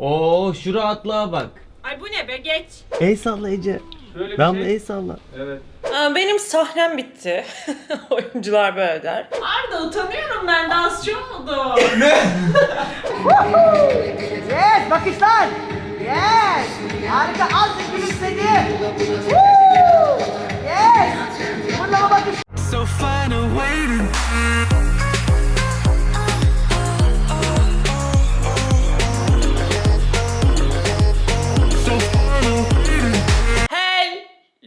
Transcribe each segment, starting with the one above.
Oo şu rahatlığa bak. Ay bu ne be geç. El salla Ece. Şöyle bir Damla şey. el salla. Evet. Aa, benim sahnem bitti. Oyuncular böyle der. Arda utanıyorum ben dansçı oldum. Yes, bakışlar. Yes. Harika. Azıcık gülümsedi. Woo! Yes. Fırlama bakış. So find a way to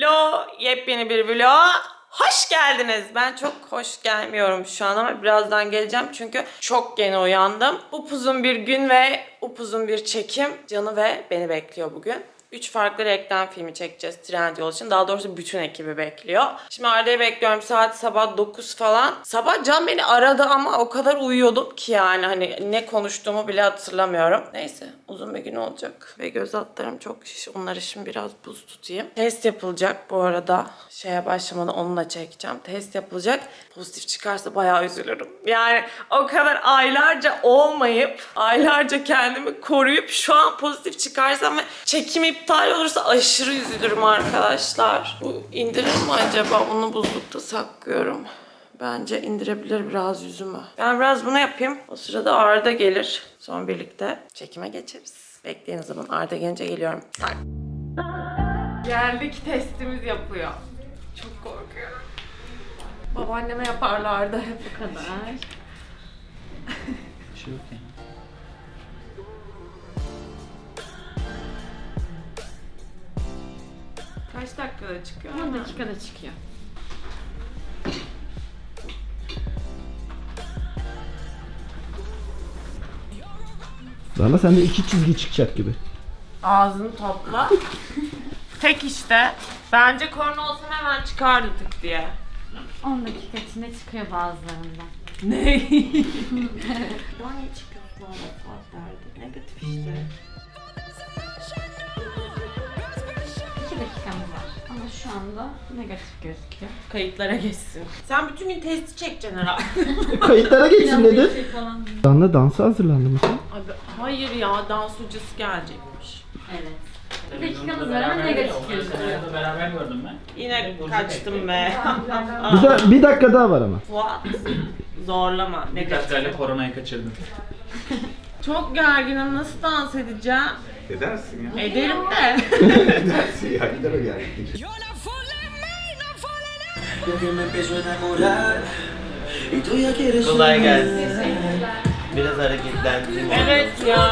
Hello yepyeni bir vlog. Hoş geldiniz. Ben çok hoş gelmiyorum şu an ama birazdan geleceğim çünkü çok yeni uyandım. Upuzun bir gün ve upuzun bir çekim. Canı ve beni bekliyor bugün. Üç farklı reklam filmi çekeceğiz Trendyol için. Daha doğrusu bütün ekibi bekliyor. Şimdi Arda'yı bekliyorum. Saat sabah 9 falan. Sabah Can beni aradı ama o kadar uyuyordum ki yani hani ne konuştuğumu bile hatırlamıyorum. Neyse uzun bir gün olacak. Ve göz altlarım çok şiş. Onları şimdi biraz buz tutayım. Test yapılacak bu arada. Şeye başlamadan onunla çekeceğim. Test yapılacak. Pozitif çıkarsa bayağı üzülürüm. Yani o kadar aylarca olmayıp, aylarca kendimi koruyup şu an pozitif çıkarsam ve çekim iptal olursa aşırı üzülürüm arkadaşlar. Bu indirir mi acaba? Bunu buzlukta saklıyorum. Bence indirebilir biraz yüzümü. Ben biraz bunu yapayım. O sırada Arda gelir. Sonra birlikte çekime geçeriz. Bekleyin o zaman. Arda gelince geliyorum. Tak. Geldik testimiz yapıyor. Çok korkuyorum. Babaanneme yaparlardı hep bu kadar. Şey yok yani. Kaç dakikada çıkıyor? 10 dakikada çıkıyor. Damla sende iki çizgi çıkacak gibi. Ağzını topla. Tek işte. Bence korna olsam hemen çıkardı tık diye. 10 dakika içinde çıkıyor bazılarında. Ne? ya niye çıkıyorsun o saatlerde? Negatif işte. Dakikamız var. Ama şu anda negatif gözüküyor. Kayıtlara geçsin. Sen bütün gün testi çekeceksin herhalde. Kayıtlara geçsin Biraz dedi. şey falan. Damla dansa hazırlandı mı sen? Abi hayır ya dans hocası gelecekmiş. Evet. Bir dakikamız var ama negatif gözüküyor. da beraber gördüm ben. Yine kaçtım be. Bir, da- bir dakika daha var ama. Fuat. Zorlama. Bir Negatif. dakikayla koronayı kaçırdım. Çok gerginim. Nasıl dans edeceğim? Edersin ya. Ederim de. Edersin ya. Gider o yani. Lo que me empezó a enamorar Y tú ya quieres Kolay gelsin. Biraz hareketlendireyim. evet ya.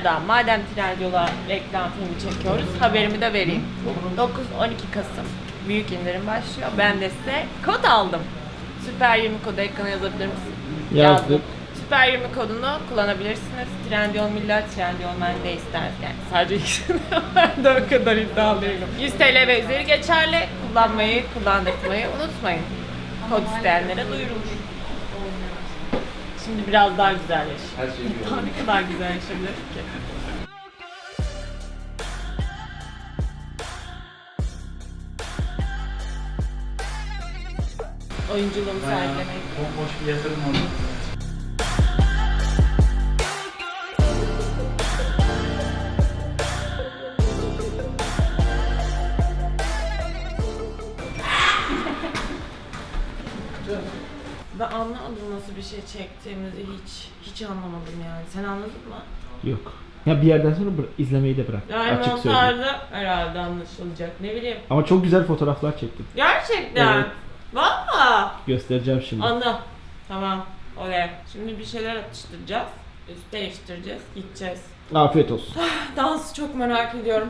Arada madem Trendyol'a reklam filmi çekiyoruz haberimi de vereyim. 9-12 Kasım büyük indirim başlıyor. Ben de size kod aldım. Süper 20 kodu ekrana yazabilir misin? Yazdık. Yazdım. Süper 20 kodunu kullanabilirsiniz. Trendyol Millet, Trendyol Men ne ister. Yani sadece ikisini ben de o kadar iddialı değilim. 100 TL ve üzeri geçerli. Kullanmayı, kullandırmayı unutmayın. Kod isteyenlere duyurulur. Şimdi biraz daha güzelleş. Her şey Daha ne kadar güzelleşebilir ki? Oyunculuğumu sergilemeyi. Bomboş bir yatırım oldu. Ben anlamadım nasıl bir şey çektiğimizi hiç. Hiç anlamadım yani. Sen anladın mı? Yok. Ya bir yerden sonra bıra- izlemeyi de bırak. Yani Açık söyleyeyim. montajda herhalde anlaşılacak. Ne bileyim. Ama çok güzel fotoğraflar çektim. Gerçekten. Evet. Valla. Göstereceğim şimdi. Anla. Tamam. Oraya. Şimdi bir şeyler atıştıracağız. Üst değiştireceğiz. Gideceğiz. Afiyet olsun. Dansı çok merak ediyorum.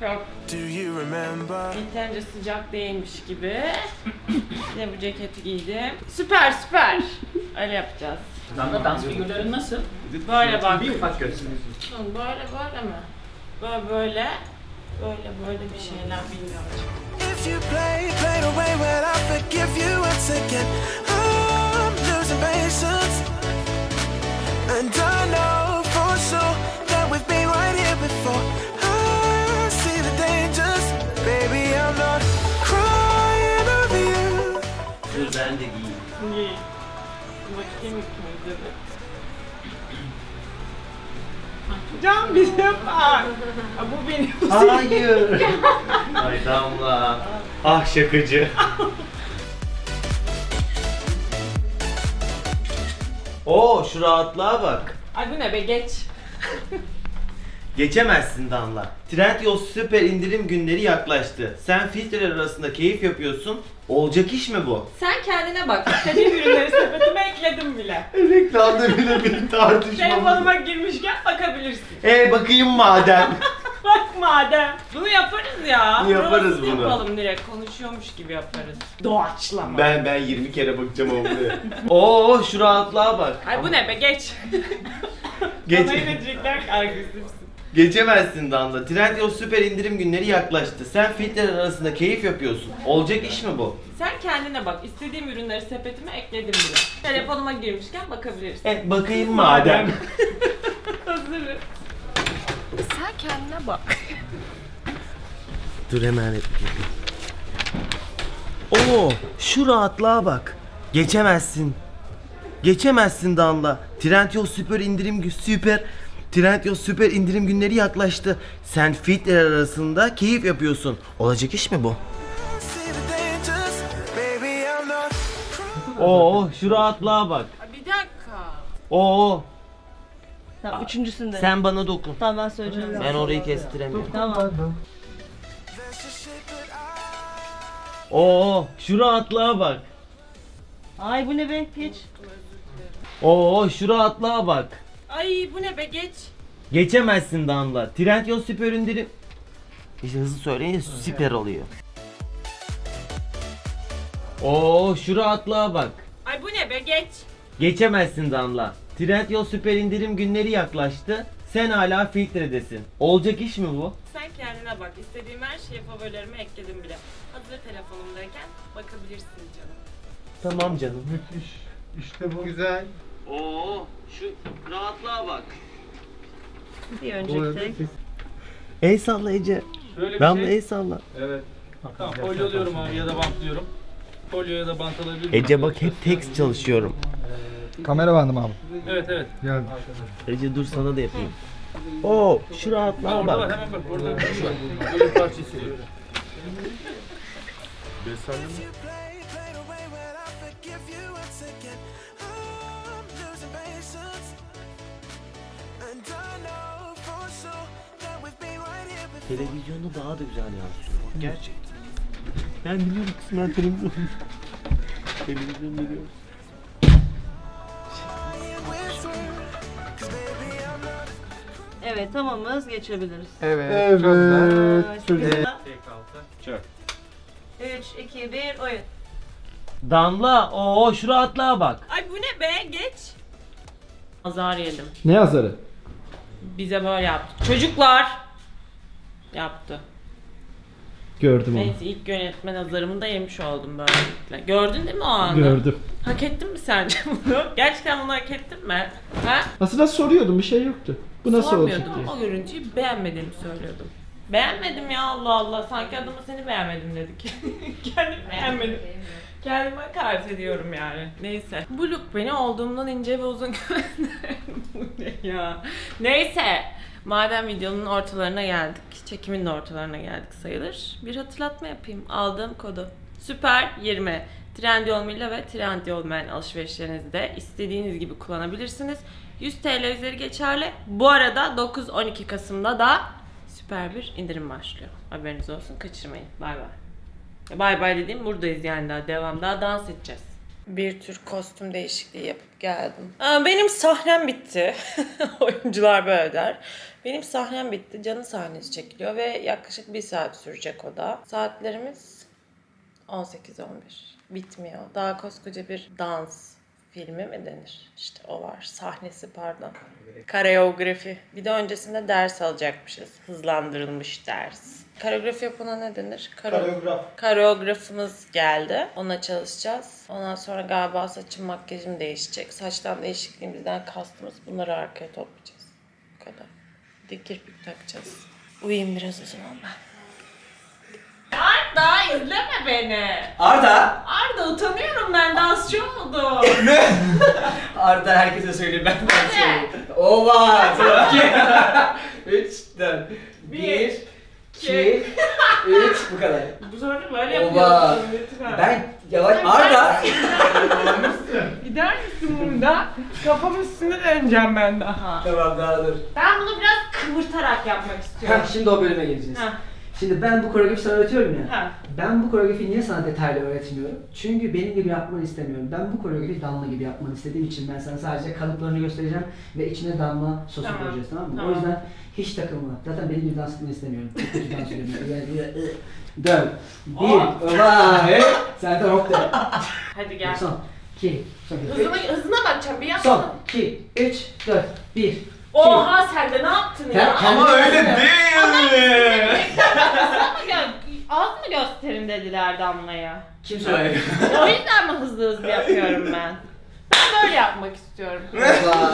Yok. Do you remember? Yeterince sıcak değilmiş gibi. Yine bu ceketi giydim. Süper süper. Öyle yapacağız. Damla dans figürlerin nasıl? Böyle bak. Bir ufak görsün. Böyle böyle mi? Böyle böyle. Böyle böyle bir şeyler bilmiyorum. If you play, play the way when I forgive you once again. I'm losing patience. And I know for sure that we've been right here before. Ben de giyeyim. Niye? Bakayım de. Can var. Ha, Bu benim. Hayır. Ay Damla. Ah şakacı. Oo şu rahatlığa bak. Ay bu ne be geç. Geçemezsin Damla. Trendyol süper indirim günleri yaklaştı. Sen filtreler arasında keyif yapıyorsun. Olacak iş mi bu? Sen kendine bak. İstediğin ürünleri sepetime ekledim bile. Reklamda bile bir tartışma. Telefonuma girmişken bakabilirsin. E bakayım madem. Bak madem. Bunu yaparız ya. Yaparız Provasını bunu. Yapalım direkt. Konuşuyormuş gibi yaparız. Doğaçlama. ben ben 20 kere bakacağım o buraya. Oo şu rahatlığa bak. Ay bu ne be geç. Geç. Bana ne diyecekler ki agresifsin. Geçemezsin Damla. Trendyol süper indirim günleri yaklaştı. Sen filtreler arasında keyif yapıyorsun. Olacak iş mi bu? Sen kendine bak. İstediğim ürünleri sepetime ekledim bile. Telefonuma girmişken bakabilirsin. E bakayım madem. Hazırım. Sen kendine bak. Dur hemen Oo şu rahatlığa bak. Geçemezsin. Geçemezsin Damla. Trendyol süper indirim gü- süper Trendyol süper indirim günleri yaklaştı. Sen filtreler arasında keyif yapıyorsun. Olacak iş mi bu? Oo şu rahatlığa bak. Bir dakika. Oo Tamam üçüncüsünde. sen bana dokun. Tamam ben söyleyeceğim. Ben orayı kestiremiyorum. Tamam. Oo şu rahatlığa bak. Ay bu ne be geç. Oo şu rahatlığa bak. Ay bu ne be geç. Geçemezsin Damla. Trendyol süper indirim. İşte hızlı söyleyince süper oluyor. Oo şu rahatlığa bak. Ay bu ne be geç. Geçemezsin Damla. Trendyol süper indirim günleri yaklaştı. Sen hala filtredesin. Olacak iş mi bu? Sen kendine bak. İstediğim her şeyi favorilerime ekledim bile. Hazır telefonumdayken bakabilirsin canım. Tamam canım. Güzel. Oo şu rahatlığa bak. Bir önceki tek. El salla Ece. Böyle bir Damla şey. el salla. Evet. Tamam folyoluyorum abi ya da bantlıyorum. Folyo ya da bant alabilir miyim? Ece bak hep tekst çalışıyorum. Kamera bandım abi. Evet evet. Geldim. Ece dur sana da yapayım. Oo şu Ha, rahatlığa orada bak. hemen bak orada. Böyle bir parça istiyorum. If you Televizyonda daha da güzel yansıyor. Gerçekten. Ben biliyorum kısmen televizyon. televizyon biliyorum. Evet tamamız geçebiliriz. Evet. Çok güzel. Evet. 3, 2, 1 oyun. Damla o şu rahatlığa bak. Ay bu ne be geç. Azar yedim. Ne yazarı? Bize böyle yaptı. Çocuklar yaptı. Gördüm onu. Neyse ilk yönetmen azarımı da yemiş oldum böylelikle. Gördün değil mi o anı? Gördüm. Hak ettin mi sence bunu? Gerçekten bunu hak ettin mi? Ha? Aslında soruyordum bir şey yoktu. Bu nasıl olacak Sormuyordum diye. ama o görüntüyü beğenmediğimi söylüyordum. Beğenmedim ya Allah Allah. Sanki adama seni beğenmedim dedik. Kendimi beğenmedim. Kendime hakaret ediyorum yani. Neyse. Bu look beni olduğumdan ince ve uzun. Bu ne ya? Neyse. Madem videonun ortalarına geldik, çekimin de ortalarına geldik sayılır. Bir hatırlatma yapayım. Aldığım kodu. Süper 20. Trendyol Milla ve Trendyol Men alışverişlerinizde istediğiniz gibi kullanabilirsiniz. 100 TL üzeri geçerli. Bu arada 9-12 Kasım'da da süper bir indirim başlıyor. Haberiniz olsun kaçırmayın. Bay bay. Bay bay dediğim buradayız yani daha devam. Daha dans edeceğiz. Bir tür kostüm değişikliği yapıp geldim. Aa, benim sahnem bitti. Oyuncular böyle der. Benim sahnem bitti. Can'ın sahnesi çekiliyor ve yaklaşık bir saat sürecek o da. Saatlerimiz 18-11. Bitmiyor. Daha koskoca bir dans filmi mi denir? İşte o var. Sahnesi pardon. Kareografi. Bir de öncesinde ders alacakmışız. Hızlandırılmış ders. Koreografi yapana ne denir? Kareograf. Kareografımız geldi. Ona çalışacağız. Ondan sonra galiba saçım makyajım değişecek. Saçtan değişikliğimizden kastımız bunları arkaya toplayacağız. Bu kadar. Bir de kirpik takacağız. Uyuyayım biraz o zaman ben. Arda izleme beni. Arda! Arda utanıyorum ben dansçı oldum. Arda herkese söyleyeyim ben ben söyleyeyim. Ova! Çok iyi. Üç, dört. Bir, iki, üç, bu kadar. Bu sonra böyle Oba. yapıyorsun lütfen. Ben yavaş... Arda! Gider misin burada? Kafam üstüne döneceğim ben daha. tamam daha dur. Ben bunu biraz kıvırtarak yapmak istiyorum. Heh, şimdi o bölüme geleceğiz. Heh. Şimdi ben bu koreografi sana öğretiyorum ya. Ha. Ben bu koreografiyi niye sana detaylı öğretmiyorum? Çünkü benim gibi yapmanı istemiyorum. Ben bu koreografiyi damla gibi yapmanı istediğim için ben sana sadece kalıplarını göstereceğim ve içine damla sosu Tamam. koyacağız tamam mı? Tamam. O yüzden hiç takılma. Zaten benim gibi dans etmeni istemiyorum. Çok kötü dans ediyorum. Dön. Bir. Vay. Sen de hop de. Hadi gel. Son. iki. Son. Hızına, hızına bakacağım bir Son. yapsana. iki, üç, dört, bir. Oha sen de ne yaptın Sen ya? kendine gelsene. Ama gö- az mı gösterin dediler Damla'ya. Kim söyledi? o yüzden mi hızlı hızlı yapıyorum ben? Ben böyle yapmak istiyorum.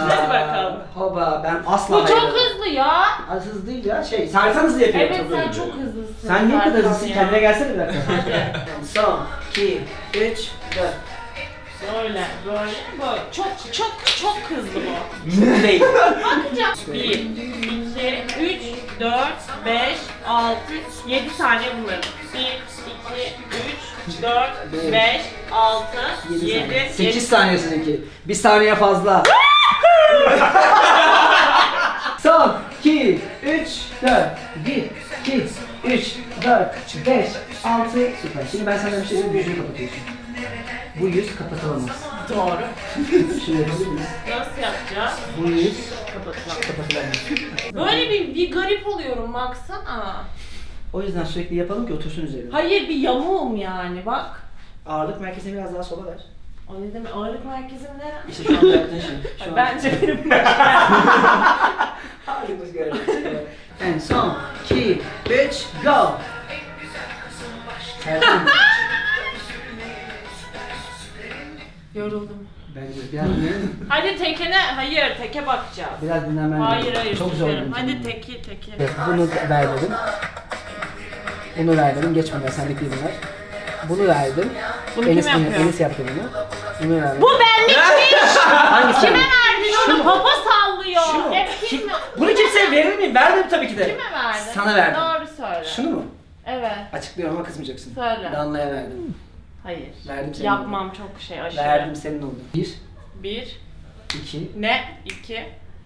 Hadi bakalım. Hoba. Ben asla Bu çok hayır- hızlı ya. Az hızlı değil ya şey. Sertan hızlı yapıyor. Evet çok sen hızlı. çok hızlısın. Sen niye bu kadar hızlısın? ya. Kendine gelsene bir dakika. Hadi. Son, iki, üç, dört. Böyle, böyle, böyle. Çok, çok, çok hızlı bu. Değil. Bakacağım. 1, 2, 3, 4, 5, 6, 7 saniye bunların. 1, 2, 3, 4, 5, 6, 7, 7. 8 saniye sizinki. Bir saniye fazla. Son, 2, 3, 4, 1, 2, 3, 4, 5, 6, süper. Şimdi ben senden bir şey söyleyeyim, yüzünü kapatıyorsun. Bu yüz kapatılamaz. Doğru. Miyiz? Nasıl yapacağız? Bu yüz Kapatılan. kapatılamaz. Böyle bir, bir garip oluyorum baksana. O yüzden sürekli yapalım ki otursun üzerine. Hayır bir yamuğum yani bak. Ağırlık merkezini biraz daha sola ver. O ne demek? Ağırlık merkezim ne? İşte şu anda yaptığın şey. Şu an Bence benim ağırlığımız göreceğiz. And son, iki, üç, go! Serkan, Yoruldum. bence biraz dinleyelim. Hadi tekene, hayır teke bakacağız. Biraz dinlenmen Hayır lazım. hayır Çok zor. süperim. bir Hadi teki teki. Evet, bunu ver dedim. Bunu ver dedim. Geç bunlar. Sendeki bunlar. Bunu verdim. Bunu Enis, kim bunu- yapıyor? Enis yaptı bunu. Bunu verdim. Bu benlikmiş. Hangisi? Kime verdin onu? Papa sallıyor. Şu mu? Hep kim mi? Bunu kimseye verir miyim? Verdim tabii ki de. Kime verdin? Sana verdim. Doğru söyle. Şunu mu? Evet. Açıklıyorum ama kızmayacaksın. Söyle. Danla'ya verdim. Hayır. Verdim senin Yapmam çok şey aşırı. Verdim senin oldu. Bir, Bir. iki, Ne? İki.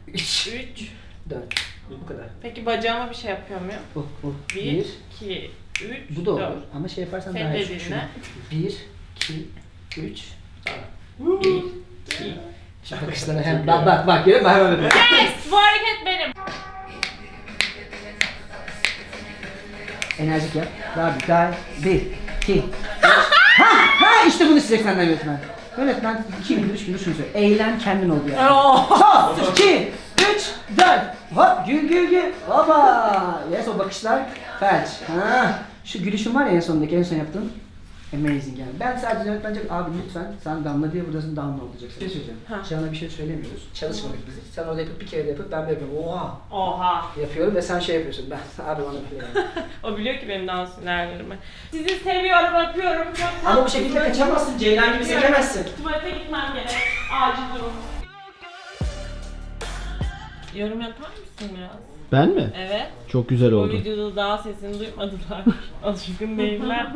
üç, Üç. dört. Bu kadar. Peki bacağıma bir şey yapıyor muyum? Bu, bu. Bir. Bir. iki, Üç. Bu da olur. dört. Ama şey yaparsan Senin daha iyi. dediğin ne? Bir, iki, üç. Bir. iki. Şu bakışlara hem bak bak bak görüyor musun? Hemen böyle. Yes! Bu hareket benim. Enerjik yap. Daha bir, daha bir, iki. Ha, ha işte bunu isteyecek senden yönetmen. Yönetmen iki gündür, üç gündür şunu söylüyor. Eğlen kendin ol diyor. Son, iki, üç, dört. Hop, gül gül gül. Hoppa. Yes, o bakışlar felç. Ha. Şu gülüşün var ya en sondaki, en son yaptığın. Amazing yani. Ben sadece yönetmence abi lütfen sen damla diye buradasın damla olacaksın. Bir şey söyleyeceğim. Ha. Sana bir şey söylemiyoruz. Çalışmadık biz. Sen orada yapıp bir kere de yapıp ben de yapıyorum. Oha. Oha. Yapıyorum ve sen şey yapıyorsun. Ben abi bana yani. O biliyor ki benim dans hünerlerimi. Sizi seviyorum, öpüyorum. Çok Ama bu şekilde kaçamazsın. Ceylan gibi sekemezsin. Tuvalete gitmem gerek. Acil durum. Yorum yapar mısın biraz? Ben mi? Evet. Çok güzel Bu oldu. videoda daha sesini duymadılar. Alışkın değiller.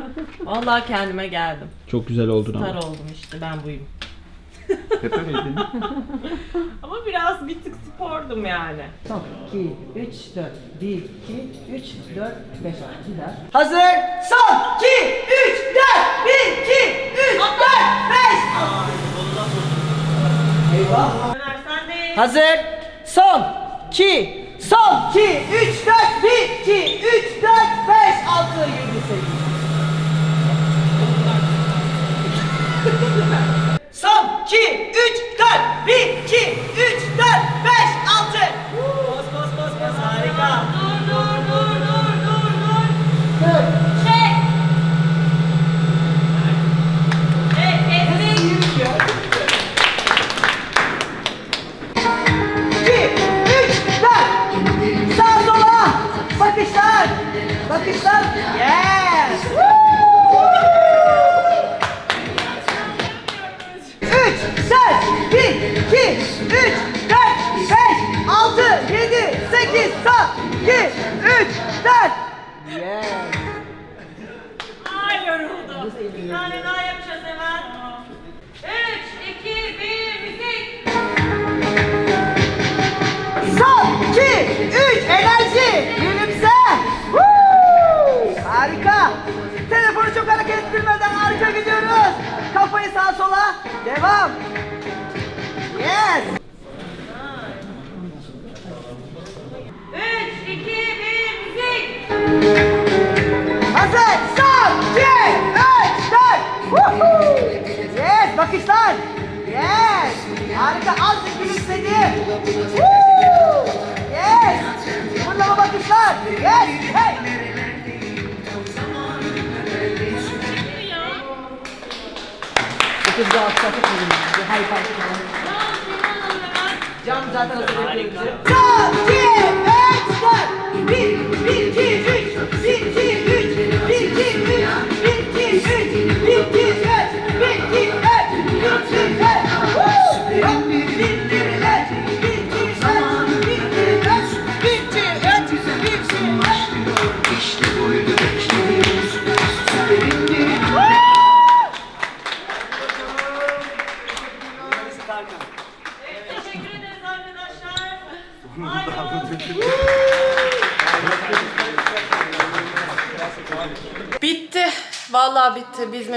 Vallahi kendime geldim. Çok güzel oldun Star ama. oldum işte ben buyum. Pepe miydin? Ama biraz bir tık spordum yani. Son 2, 3, 4. 1, 2, 3, 4, 5. Bir daha. Hazır. Son 2, 3, 4. 1, 2, 3, 4, 5. Eyvah. Hazır. Son 2, son 2, 3, 4, 1, 2, 3, 4, 5, 6, 7, 8. Son 2, 3, 4, 1, 2, 3, 4, 5, 6. Bas bas bas bas harika. Dur dur dur devam. Yes. 3, 2, 1, müzik. Hazır, son, iki, üç, dört. Woohoo! Yes, bakışlar. Yes. Harika, azıcık gülümsedi. Woo! Yes. Fırlama bakışlar. Yes. Etmedim. Bir high five falan. Can zaten hazır yapıyor bizi. Son,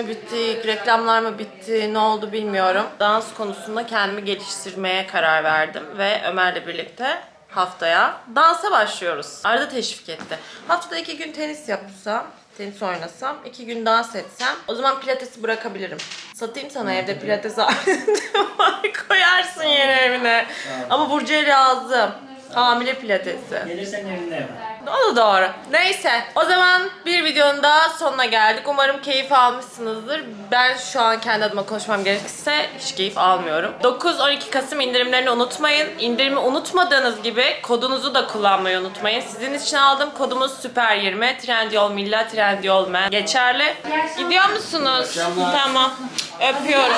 bitti. Mi bittik, reklamlar mı bitti, ne oldu bilmiyorum. Dans konusunda kendimi geliştirmeye karar verdim ve Ömer'le birlikte haftaya dansa başlıyoruz. Arda teşvik etti. Haftada iki gün tenis yapsam, tenis oynasam, iki gün dans etsem o zaman pilatesi bırakabilirim. Satayım sana evde pilates koyarsın yeni evine. Ama Burcu'ya lazım. Hamile pilatesi. Gelirsen evinde yap. O da doğru. Neyse. O zaman bir videonun daha sonuna geldik. Umarım keyif almışsınızdır. Ben şu an kendi adıma konuşmam gerekirse hiç keyif almıyorum. 9-12 Kasım indirimlerini unutmayın. İndirimi unutmadığınız gibi kodunuzu da kullanmayı unutmayın. Sizin için aldığım kodumuz süper 20. Trendyol Milla, Trendyol Men. Geçerli. Gidiyor musunuz? Tamam. Öpüyorum.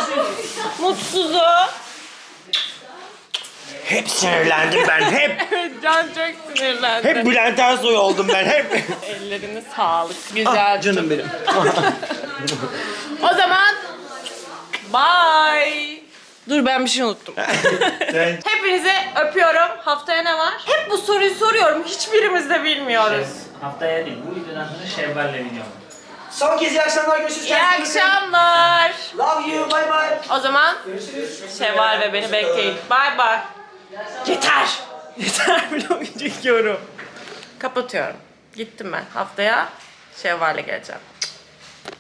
Mutsuzu. Hep sinirlendim ben hep. Can çok sinirlendi. Hep Bülent Ersoy oldum ben hep. Ellerine sağlık. Güzel. Ah, Canım benim. O zaman bye. Dur ben bir şey unuttum. Hepinizi öpüyorum. Haftaya ne var? Hep bu soruyu soruyorum. Hiçbirimiz de bilmiyoruz. Haftaya değil, bu videodan sonra Şevval'le video. Son kez iyi akşamlar görüşürüz. İyi Kendinize bakın. akşamlar. Love you. Bye bye. O zaman Şevval ve beni bekleyin. Bye bye. Yeter. Yeter vlog çekiyorum. Kapatıyorum. Gittim ben. Haftaya Şevval'le geleceğim.